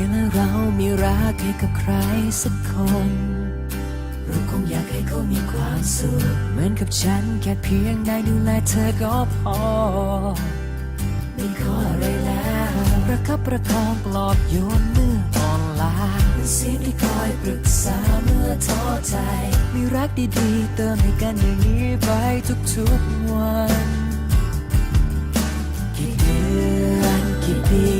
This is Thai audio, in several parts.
เมีรักให้กับใครสักคน เราคงอยากให้เขามีความสุข เหมือนกับฉันแค่เพียงได้ดูแลเธอก็พอ ไม่ขออะไรแล้วประคับประคองปลอบโยนเมื่ออ่อนล้าเป็นเสียงที่คอยปรึกษาเมื่อท้อใจ มีรักดีๆ เติมให้กันอย่างนี้ไปทุกๆวัน กี่เดือนกี่ปี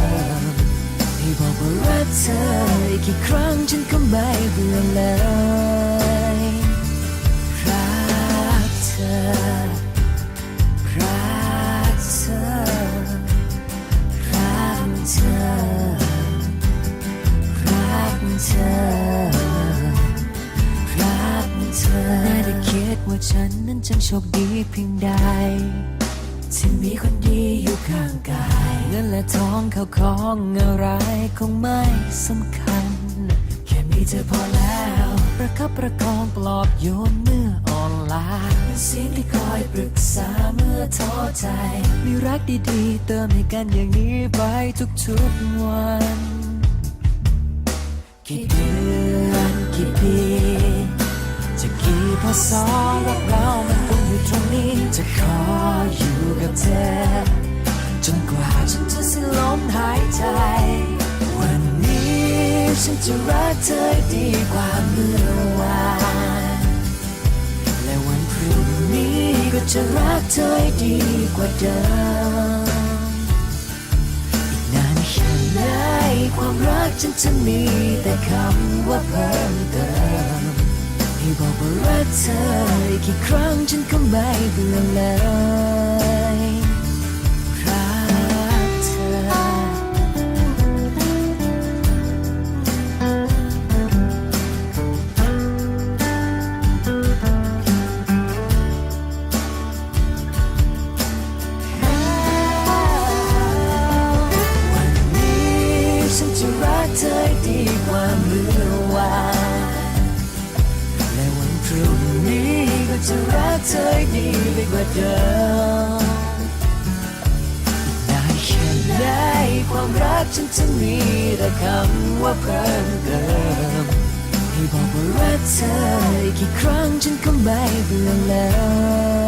ให้บอ ว่ารักเธออีกกี่ครั้งฉันก็ไม่เบื่อเลยรักเธอรักเธอรักเธอรักเธอรักเธอไม่ได้คิดว่าฉันนั้นจะโชคดีเพียงใดที่มีคนดีอยู่ข้างกาย เงินและทองเขาของอะไรคงไม่สำคัญ แค่มีเธอพอแล้ว ประคับประคองปลอบโยนเมื่ออ่อนล้าเป็นเสียงที่คอยปรึกษาเมื่อท้อใจ มีรักดีๆ เติมให้กันอย่างนี้ไปทุกๆวันกี่เดือนกี่ปีจะกี่พศรักเรามันคงอยู่ตรงนี้จะขอ ฉันจะรักเธอดีกว่าเมื่อวานและวันพรุ่งนี้ก็จะรักเธอดีกว่าเดิมอีกนานแค่ไหนความรักฉันจะมีแต่คำว่าเพิ่มเติมให้บอกว่ารักเธออีกกี่ครั้งฉันก็ไม่เบื่อเลย จะรักเธอให้ดีไปกว่าเดิมอีกนานแค่ไหนความรักฉันจะมีแต่คำว่าเพิ่มเติมให้บอกว่ารักเธออีกกี่ครั้งฉันก็ไม่เบื่อแล้ว